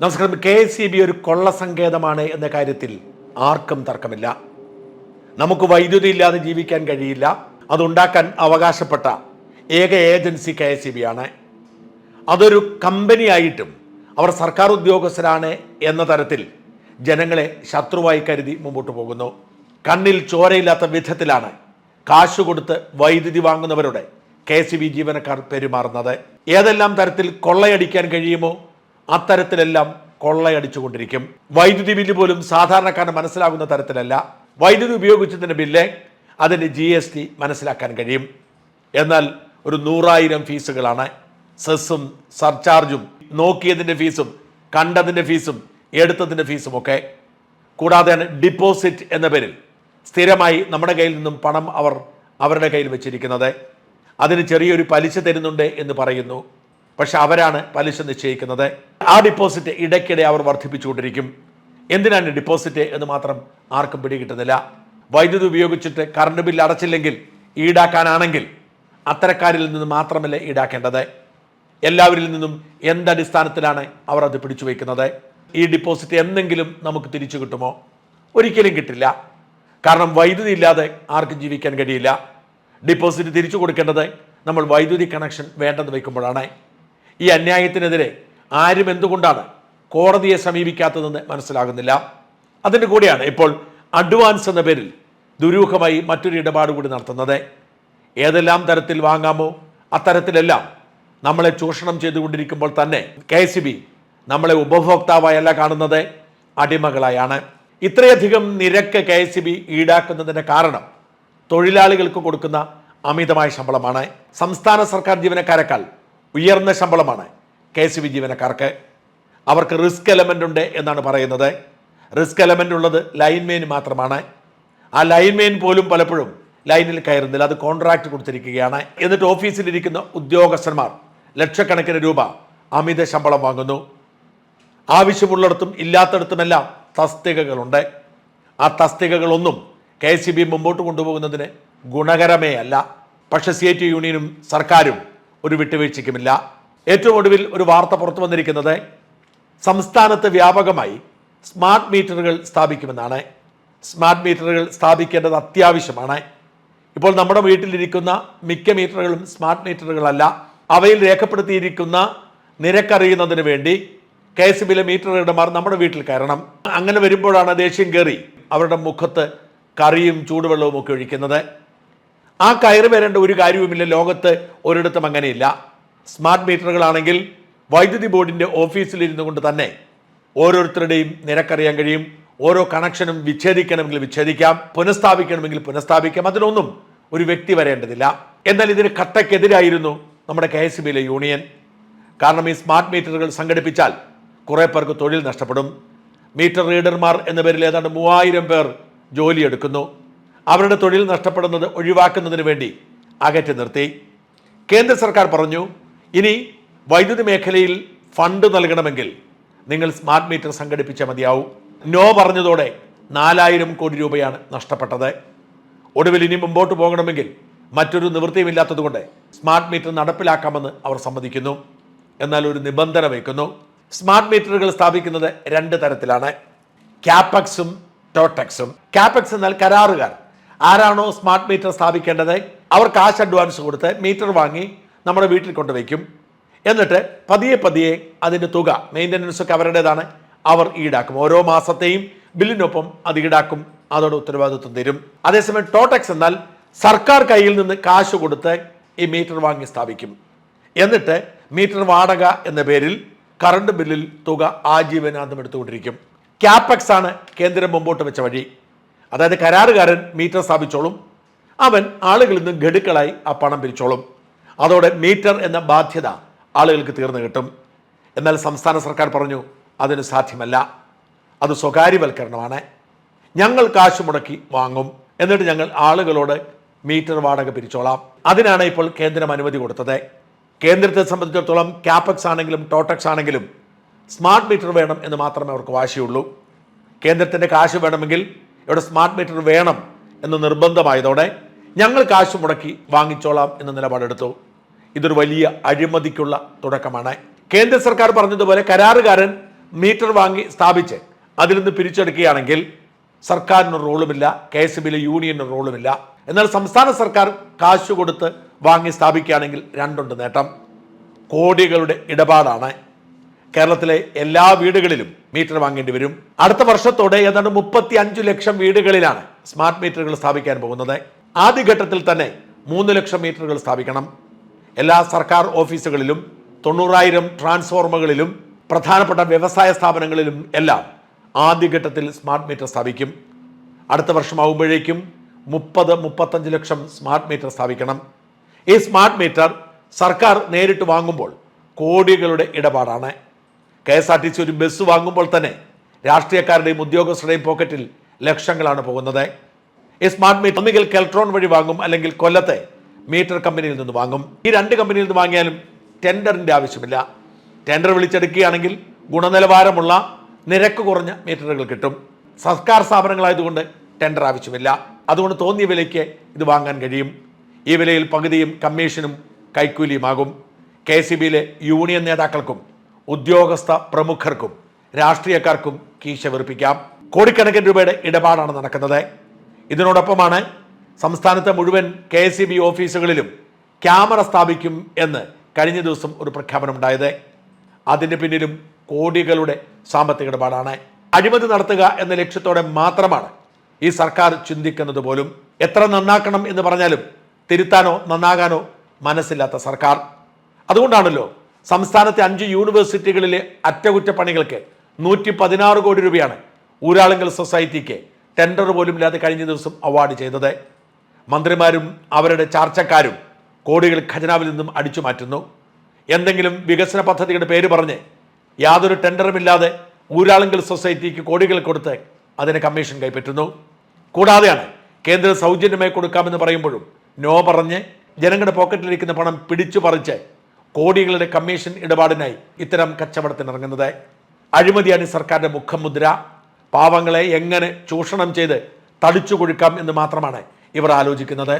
നമസ്കാരം. K S C B ഒരു കൊള്ള സങ്കേതമാണ് എന്ന കാര്യത്തിൽ ആർക്കും തർക്കമില്ല. നമുക്ക് വൈദ്യുതി ഇല്ലാതെ ജീവിക്കാൻ കഴിയില്ല. അതുണ്ടാക്കാൻ അവകാശപ്പെട്ട ഏക agency K S C B ആണ്. അതൊരു കമ്പനിയായിട്ടും അവർ സർക്കാർ ഉദ്യോഗസ്ഥരാണ് എന്ന തരത്തിൽ ജനങ്ങളെ ശത്രുവായി കരുതി മുമ്പോട്ട് പോകുന്നു. കണ്ണിൽ ചോരയില്ലാത്ത വിധത്തിലാണ് കാശ് കൊടുത്ത് വൈദ്യുതി വാങ്ങുന്നവരുടെ കെ എസ് സി ബി ജീവനക്കാർ പെരുമാറുന്നത്. ഏതെല്ലാം തരത്തിൽ കൊള്ളയടിക്കാൻ കഴിയുമോ അത്തരത്തിലെല്ലാം കൊള്ളയടിച്ചുകൊണ്ടിരിക്കും. വൈദ്യുതി ബില്ല് പോലും സാധാരണക്കാരന് മനസ്സിലാകുന്ന തരത്തിലല്ല. വൈദ്യുതി ഉപയോഗിച്ചതിന്റെ ബില്ല് അതിന്റെ ജി എസ് ടി മനസ്സിലാക്കാൻ കഴിയും. എന്നാൽ ഒരു നൂറായിരം ഫീസുകളാണ് സെസ്സും സർചാർജും നോക്കിയതിന്റെ ഫീസും കണ്ടതിന്റെ ഫീസും എടുത്തതിന്റെ ഫീസും ഒക്കെ കൂടാതെ ഡിപ്പോസിറ്റ് എന്ന പേരിൽ സ്ഥിരമായി നമ്മുടെ കയ്യിൽ നിന്നും പണം അവർ അവരുടെ കയ്യിൽ വെച്ചിരിക്കുന്നത്. അതിന് ചെറിയൊരു പലിശ തരുന്നുണ്ട് എന്ന് പറയുന്നു. പക്ഷെ അവരാണ് പലിശ നിശ്ചയിക്കുന്നത്. ആ ഡിപ്പോസിറ്റ് ഇടയ്ക്കിടെ അവർ വർദ്ധിപ്പിച്ചുകൊണ്ടിരിക്കും. എന്തിനാണ് ഡിപ്പോസിറ്റ് എന്ന് മാത്രം ആർക്കും പിടികിട്ടുന്നില്ല. വൈദ്യുതി ഉപയോഗിച്ചിട്ട് കറണ്ട് ബില്ല് അടച്ചില്ലെങ്കിൽ ഈടാക്കാനാണെങ്കിൽ അത്തരക്കാരിൽ നിന്ന് മാത്രമല്ല ഈടാക്കേണ്ടത്? എല്ലാവരിൽ നിന്നും എന്തടിസ്ഥാനത്തിലാണ് അവർ അത് പിടിച്ചു വയ്ക്കുന്നത്? ഈ ഡിപ്പോസിറ്റ് എന്തെങ്കിലും നമുക്ക് തിരിച്ചു കിട്ടുമോ? ഒരിക്കലും കിട്ടില്ല. കാരണം വൈദ്യുതി ഇല്ലാതെ ആർക്കും ജീവിക്കാൻ കഴിയില്ല. ഡിപ്പോസിറ്റ് തിരിച്ചു കൊടുക്കേണ്ടത് നമ്മൾ വൈദ്യുതി കണക്ഷൻ വേണ്ടെന്ന് വയ്ക്കുമ്പോഴാണ്. ഈ അന്യായത്തിനെതിരെ ആരും എന്തുകൊണ്ടാണ് കോടതിയെ സമീപിക്കാത്തതെന്ന് മനസ്സിലാകുന്നില്ല. അതിന്റെ കൂടെയാണ് ഇപ്പോൾ അഡ്വാൻസ് എന്ന പേരിൽ ദുരൂഹമായി മറ്റൊരു ഇടപാട് കൂടി നടത്തുന്നത്. ഏതെല്ലാം തരത്തിൽ വാങ്ങാമോ അത്തരത്തിലെല്ലാം നമ്മളെ ചൂഷണം ചെയ്തുകൊണ്ടിരിക്കുമ്പോൾ തന്നെ കെ സി ബി നമ്മളെ ഉപഭോക്താവായല്ല കാണുന്നത് അടിമകളായാണ്. ഇത്രയധികം നിരക്ക് കെ എസ് ബി ഈടാക്കുന്നതിന്റെ കാരണം തൊഴിലാളികൾക്ക് കൊടുക്കുന്ന അമിതമായ ശമ്പളമാണ്. സംസ്ഥാന സർക്കാർ ജീവനക്കാരെക്കാൾ ഉയർന്ന ശമ്പളമാണ് കെ എസ് ബി ജീവനക്കാർക്ക്. അവർക്ക് റിസ്ക് എലമെന്റ് ഉണ്ട് എന്നാണ് പറയുന്നത്. റിസ്ക് എലമെന്റ് ഉള്ളത് ലൈൻമെയിൻ മാത്രമാണ്. ആ ലൈൻമെയിൻ പോലും പലപ്പോഴും ലൈനിൽ കയറുന്നില്ല. അത് കോൺട്രാക്ട് കൊടുത്തിരിക്കുകയാണ്. എന്നിട്ട് ഓഫീസിലിരിക്കുന്ന ഉദ്യോഗസ്ഥന്മാർ ലക്ഷക്കണക്കിന് രൂപ അമിത ശമ്പളം വാങ്ങുന്നു. ആവശ്യമുള്ളിടത്തും ഇല്ലാത്തടത്തുമെല്ലാം തസ്തികകളുണ്ട്. ആ തസ്തികകളൊന്നും കെ സി ബി മുമ്പോട്ട് കൊണ്ടുപോകുന്നതിന് ഗുണകരമേ അല്ല പക്ഷേ സി യൂണിയനും സർക്കാരും ഒരു വിട്ടുവീഴ്ചയ്ക്കുമില്ല. ഏറ്റവും ഒടുവിൽ ഒരു വാർത്ത പുറത്തു വന്നിരിക്കുന്നത് സംസ്ഥാനത്ത് വ്യാപകമായി സ്മാർട്ട് മീറ്ററുകൾ സ്ഥാപിക്കുമെന്നാണ്. സ്മാർട്ട് മീറ്ററുകൾ സ്ഥാപിക്കേണ്ടത് അത്യാവശ്യമാണ്. ഇപ്പോൾ നമ്മുടെ വീട്ടിലിരിക്കുന്ന മിക്ക മീറ്ററുകളും സ്മാർട്ട് മീറ്ററുകളല്ല. അവയിൽ രേഖപ്പെടുത്തിയിരിക്കുന്ന നിരക്കറിയുന്നതിന് വേണ്ടി കെ എസ് ബിയിലെ മീറ്റർ നമ്മുടെ വീട്ടിൽ കയറണം. അങ്ങനെ വരുമ്പോഴാണ് ദേഷ്യം കയറി അവരുടെ മുഖത്ത് കറിയും ചൂടുവെള്ളവും ഒക്കെ ഒഴിക്കുന്നത്. ആ കയറി വരേണ്ട ഒരു കാര്യവുമില്ല. ലോകത്ത് ഒരിടത്തും അങ്ങനെയില്ല. സ്മാർട്ട് മീറ്ററുകളാണെങ്കിൽ വൈദ്യുതി ബോർഡിന്റെ ഓഫീസിലിരുന്നു കൊണ്ട് തന്നെ ഓരോരുത്തരുടെയും നിരക്കറിയാൻ കഴിയും. ഓരോ കണക്ഷനും വിച്ഛേദിക്കണമെങ്കിൽ വിച്ഛേദിക്കാം. പുനഃസ്ഥാപിക്കണമെങ്കിൽ പുനഃസ്ഥാപിക്കാം. അതിനൊന്നും ഒരു വ്യക്തി വരേണ്ടതില്ല. എന്നാൽ ഇതിന് കട്ടക്കെതിരായിരുന്നു നമ്മുടെ കെ എസ് ബിയിലെ യൂണിയൻ. കാരണം ഈ സ്മാർട്ട് മീറ്ററുകൾ സംഘടിപ്പിച്ചാൽ കുറേ പേർക്ക് തൊഴിൽ നഷ്ടപ്പെടും. മീറ്റർ റീഡർമാർ എന്ന പേരിൽ ഏതാണ്ട് മൂവായിരം പേർ ജോലിയെടുക്കുന്നു അവരുടെ തൊഴിൽ നഷ്ടപ്പെടുന്നത് ഒഴിവാക്കുന്നതിന് വേണ്ടി അകറ്റി നിർത്തി. കേന്ദ്ര സർക്കാർ പറഞ്ഞു ഇനി വൈദ്യുതി മേഖലയിൽ ഫണ്ട് നൽകണമെങ്കിൽ നിങ്ങൾ സ്മാർട്ട് മീറ്റർ സംഘടിപ്പിച്ചാൽ മതിയാവും. നോ പറഞ്ഞതോടെ നാലായിരം കോടി രൂപയാണ് നഷ്ടപ്പെട്ടത്. ഒടുവിൽ ഇനി മുമ്പോട്ട് പോകണമെങ്കിൽ മറ്റൊരു നിവൃത്തിയുമില്ലാത്തതുകൊണ്ട് സ്മാർട്ട് മീറ്റർ നടപ്പിലാക്കാമെന്ന് അവർ സമ്മതിക്കുന്നു. എന്നാൽ ഒരു നിബന്ധന വയ്ക്കുന്നു. സ്മാർട്ട് മീറ്ററുകൾ സ്ഥാപിക്കുന്നത് രണ്ട് തരത്തിലാണ്. ക്യാപക്സും ടോട്ടക്സും. ക്യാപക്സ് എന്നാൽ കരാറുകാർ. ആരാണോ സ്മാർട്ട് മീറ്റർ സ്ഥാപിക്കേണ്ടത്? അവർ കാശ് അഡ്വാൻസ് കൊടുത്ത് മീറ്റർ വാങ്ങി നമ്മുടെ വീട്ടിൽ കൊണ്ടുവയ്ക്കും. എന്നിട്ട് പതിയെ പതിയെ അതിന്റെ തുക മെയിന്റനൻസ് ഒക്കെ അവരുടേതാണ്. അവർ ഈടാക്കും. ഓരോ മാസത്തെയും ബില്ലിനൊപ്പം അത് ഈടാക്കും. അതോടെ ഉത്തരവാദിത്വം തരും. അതേസമയം ടോട്ടക്സ് എന്നാൽ സർക്കാർ കയ്യിൽ നിന്ന് കാശ് കൊടുത്ത് ഈ മീറ്റർ വാങ്ങി സ്ഥാപിക്കും. എന്നിട്ട് മീറ്റർ വാടക എന്ന പേരിൽ കറണ്ട് ബില്ലിൽ തുക ആജീവനാന്തം എടുത്തുകൊണ്ടിരിക്കും. ക്യാപെക്സ് ആണ് കേന്ദ്രം മുമ്പോട്ട് വെച്ച വഴി. അതായത് കരാറുകാരൻ മീറ്റർ സ്ഥാപിച്ചോളും. അവൻ ആളുകളിൽ നിന്ന് ഗഡുക്കളായി ആ പണം പിരിച്ചോളും. അതോടെ മീറ്റർ എന്ന ബാധ്യത ആളുകൾക്ക് തീർന്നു കിട്ടും. എന്നാൽ സംസ്ഥാന സർക്കാർ പറഞ്ഞു അതിന് സാധ്യമല്ല. അത് സ്വകാര്യവൽക്കരണമാണ്. ഞങ്ങൾ കാശ് മുടക്കി വാങ്ങും. എന്നിട്ട് ഞങ്ങൾ ആളുകളോട് മീറ്റർ വാടക പിരിച്ചോളാം. അതിനാണ് ഇപ്പോൾ കേന്ദ്രം അനുമതി കൊടുത്തത്. കേന്ദ്രത്തെ സംബന്ധിച്ചിടത്തോളം ക്യാപക്സ് ആണെങ്കിലും ടോട്ടക്സ് ആണെങ്കിലും സ്മാർട്ട് മീറ്റർ വേണം എന്ന് മാത്രമേ അവർക്ക് വാശിയുള്ളൂ. കേന്ദ്രത്തിന്റെ കാശ് വേണമെങ്കിൽ ഇവിടെ സ്മാർട്ട് മീറ്റർ വേണം എന്ന് നിർബന്ധമായതോടെ ഞങ്ങൾ കാശ് മുടക്കി വാങ്ങിച്ചോളാം എന്ന നിലപാടെടുത്തു. ഇതൊരു വലിയ അഴിമതിക്കുള്ള തുടക്കമാണ്. കേന്ദ്ര സർക്കാർ പറഞ്ഞതുപോലെ കരാറുകാരൻ മീറ്റർ വാങ്ങി സ്ഥാപിച്ച് അതിൽ നിന്ന് പിരിച്ചെടുക്കുകയാണെങ്കിൽ സർക്കാരിന് റോളുമില്ല കെ എസ് ബിയിലെ യൂണിയന് റോളുമില്ല. എന്നാൽ സംസ്ഥാന സർക്കാർ കാശ് കൊടുത്ത് വാങ്ങി സ്ഥാപിക്കുകയാണെങ്കിൽ രണ്ടുണ്ട് നേട്ടം. കോടികളുടെ ഇടപാടാണ്. കേരളത്തിലെ എല്ലാ വീടുകളിലും മീറ്റർ വാങ്ങേണ്ടി വരും. അടുത്ത വർഷത്തോടെ ഏതാണ്ട് മുപ്പത്തി അഞ്ചു ലക്ഷം വീടുകളിലാണ് സ്മാർട്ട് മീറ്ററുകൾ സ്ഥാപിക്കാൻ പോകുന്നത്. ആദ്യഘട്ടത്തിൽ തന്നെ മൂന്ന് ലക്ഷം മീറ്ററുകൾ സ്ഥാപിക്കണം. എല്ലാ സർക്കാർ ഓഫീസുകളിലും തൊണ്ണൂറായിരം ട്രാൻസ്ഫോർമറുകളിലും പ്രധാനപ്പെട്ട വ്യവസായ സ്ഥാപനങ്ങളിലും എല്ലാം ആദ്യഘട്ടത്തിൽ സ്മാർട്ട് മീറ്റർ സ്ഥാപിക്കും. അടുത്ത വർഷമാകുമ്പോഴേക്കും മുപ്പത് മുപ്പത്തഞ്ച് ലക്ഷം സ്മാർട്ട് മീറ്റർ സ്ഥാപിക്കണം. ഈ സ്മാർട്ട് മീറ്റർ സർക്കാർ നേരിട്ട് വാങ്ങുമ്പോൾ കോടികളുടെ ഇടപാടാണ്. K S R T C ഒരു ബസ് വാങ്ങുമ്പോൾ തന്നെ രാഷ്ട്രീയക്കാരുടെയും ഉദ്യോഗസ്ഥരുടെയും പോക്കറ്റിൽ ലക്ഷങ്ങളാണ് പോകുന്നത്. ഈ സ്മാർട്ട് മീറ്റർ ഒന്നുകിൽ കെൽട്രോൺ വഴി വാങ്ങും അല്ലെങ്കിൽ കൊല്ലത്തെ മീറ്റർ കമ്പനിയിൽ നിന്ന് വാങ്ങും. ഈ രണ്ട് കമ്പനിയിൽ നിന്ന് വാങ്ങിയാലും ടെൻഡറിന്റെ ആവശ്യമില്ല. ടെൻഡർ വിളിച്ചെടുക്കുകയാണെങ്കിൽ ഗുണനിലവാരമുള്ള നിരക്ക് കുറഞ്ഞ മീറ്ററുകൾ കിട്ടും. സർക്കാർ സ്ഥാപനങ്ങളായതുകൊണ്ട് ടെൻഡർ ആവശ്യമില്ല. അതുകൊണ്ട് തോന്നിയ വിലയ്ക്ക് ഇത് വാങ്ങാൻ കഴിയും. ഈ വിലയിൽ പകുതിയും കമ്മീഷനും കൈക്കൂലിയുമാകും. കെ സി ബിയിലെ യൂണിയൻ നേതാക്കൾക്കും ഉദ്യോഗസ്ഥ പ്രമുഖർക്കും രാഷ്ട്രീയക്കാർക്കും കീശ വെറുപ്പിക്കാം കോടിക്കണക്കിന് രൂപയുടെ ഇടപാടാണ് നടക്കുന്നത്. ഇതിനോടൊപ്പമാണ് സംസ്ഥാനത്തെ മുഴുവൻ കെ എസ് ബി ഓഫീസുകളിലും ക്യാമറ സ്ഥാപിക്കും എന്ന് കഴിഞ്ഞ ദിവസം ഒരു പ്രഖ്യാപനമുണ്ടായത്. അതിന് പിന്നിലും കോടികളുടെ സാമ്പത്തിക ഇടപാടാണ്. അഴിമതി നടത്തുക എന്ന ലക്ഷ്യത്തോടെ മാത്രമാണ് ഈ സർക്കാർ ചിന്തിക്കുന്നത് പോലും. എത്ര നന്നാക്കണം എന്ന് പറഞ്ഞാലും തിരുത്താനോ നന്നാകാനോ മനസ്സില്ലാത്ത സർക്കാർ. അതുകൊണ്ടാണല്ലോ സംസ്ഥാനത്തെ അഞ്ച് യൂണിവേഴ്സിറ്റികളിലെ അറ്റകുറ്റപ്പണികൾക്ക് നൂറ്റി പതിനാറ് കോടി രൂപയാണ് ഊരാളുങ്കൽ സൊസൈറ്റിക്ക് ടെൻഡർ പോലും ഇല്ലാതെ കഴിഞ്ഞ ദിവസം അവാർഡ് ചെയ്തത്. മന്ത്രിമാരും അവരുടെ ചാർച്ചക്കാരും കോടികൾ ഖജനാവിൽ നിന്നും അടിച്ചു മാറ്റുന്നു. എന്തെങ്കിലും വികസന പദ്ധതിയുടെ പേര് പറഞ്ഞ് യാതൊരു ടെൻഡറുമില്ലാതെ ഊരാളുങ്കൽ സൊസൈറ്റിക്ക് കോടികൾ കൊടുത്ത് അതിന് കമ്മീഷൻ കൈപ്പറ്റുന്നു. കൂടാതെയാണ് കേന്ദ്രം സൗജന്യമായി കൊടുക്കാമെന്ന് പറയുമ്പോഴും നോ പറഞ്ഞ് ജനങ്ങളുടെ പോക്കറ്റിലിരിക്കുന്ന പണം പിടിച്ചു പറിച്ച് കോടികളുടെ കമ്മീഷൻ ഇടപാടിനായി ഇത്തരം കച്ചവടത്തിനിറങ്ങുന്നത് അഴിമതിയാണ് സർക്കാരിന്റെ മുഖമുദ്ര. പാവങ്ങളെ എങ്ങനെ ചൂഷണം ചെയ്ത് തടിച്ചു കൊഴുക്കാം എന്ന് മാത്രമാണ് ഇവർ ആലോചിക്കുന്നത്.